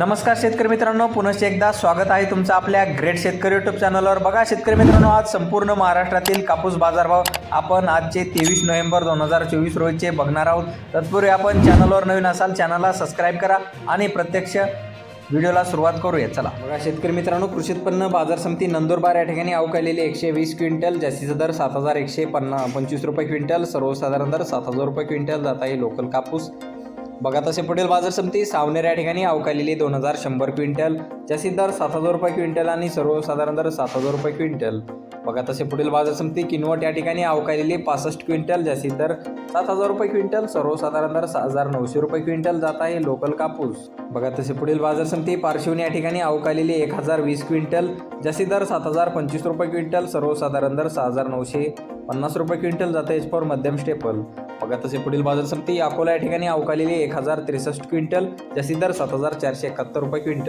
नमस्कार शेतकरी मित्रांनो पुनश्च एकदा स्वागत आहे तुमचं आपल्या ग्रेट शेतकरी युट्यूब चॅनलवर बघा शेतकरी मित्रांनो आज संपूर्ण महाराष्ट्रातील कापूस बाजारभाव आपण आजचे तेवीस नोव्हेंबर दोन हजार चोवीस रोजचे बघणार आहोत. तत्पूर्वी आपण चॅनलवर नवीन असाल चॅनलला सबस्क्राईब करा आणि प्रत्यक्ष व्हिडिओला सुरुवात करूया. चला. बघा शेतकरी मित्रांनो कृषी उत्पन्न बाजार समिती नंदुरबार या ठिकाणी अवकालेली एकशे वीस क्विंटल जास्तीचा दर सात हजार एकशे पन्ना पंचवीस रुपये क्विंटल सर्वसाधारण दर सात हजार रुपये क्विंटल जात आहे लोकल कापूस. बघा तसे पुढील बाजार समिती सावनेर या ठिकाणी अवकालेली दोन हजार शंभर क्विंटल जास्तीत दर सात हजार रुपये क्विंटल आणि सर्वसाधारण दर सात हजार रुपये क्विंटल. बघा तसे पुढील बाजार समिती किनवट या ठिकाणी अवकालेली पासष्ट क्विंटल जास्ती दर सात हजार रुपये क्विंटल सर्वसाधारण दर सहा हजार नऊशे रुपये क्विंटल जात आहे लोकल कापूस. बघा तसे पुढील बाजार समिती पार्श्वनी या ठिकाणी अवकाळलेली एक हजार वीस क्विंटल जास्ती दर सात हजार पंचवीस रुपये क्विंटल सर्वसाधारण दर सहा हजार नऊशे पन्नास रुपये क्विंटल जात आहे फॉर मध्यम स्टेपल बघा तसे पुढील बाजार समिती अकोला या ठिकाणी अवकालेली एक हजार त्रेसष्ट क्विंटल जास्ती दर सात हजार चारशे एकाहत्तर रुपये क्विंटल.